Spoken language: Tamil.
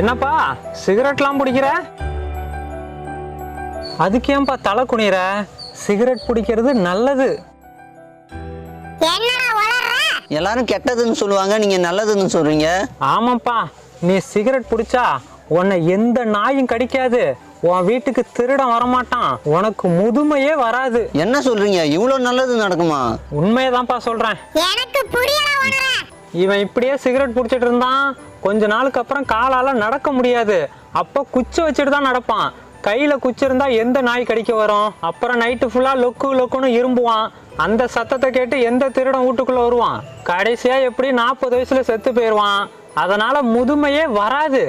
என்னப்பா சிகரெட்லாம் பிடிக்கிற? அதுக்கு ஏன்பா தலை குனிற சிகரெட் பிடிக்கிறது நல்லது. எல்லாரும் கெட்டதுன்னு சொல்லுவாங்க நீங்க நல்லதுன்னு சொல்றீங்க. ஆமாப்பா நீ சிகரெட் பிடிச்சா உன்னை எந்த நாயும் கடிக்காது. உன் வீட்டுக்கு திருடன் வரமாட்டான். உனக்கு முதுமையே வராது. என்ன சொல்றீங்க? இவ்வளோ நல்லது நடக்குமா? உண்மையதான்ப்பா சொல்றேன். எனக்கு இவன் இப்படியே சிகரெட் பிடிச்சிட்டு இருந்தான். கொஞ்ச நாளுக்கு அப்புறம் காலால் நடக்க முடியாது. அப்போ குச்சி வச்சுட்டு தான் நடப்பான். கையில் குச்சி இருந்தால் எந்த நாய் கடிக்க வரும்? அப்புறம் நைட்டு ஃபுல்லாக லொக்கு லொக்குன்னு இரும்புவான். அந்த சத்தத்தை கேட்டு எந்த திருடன் வீட்டுக்குள்ளே வருவான்? கடைசியாக எப்படி நாற்பது வயசில் செத்து போயிடுவான் அதனால் முதுமையே வராது.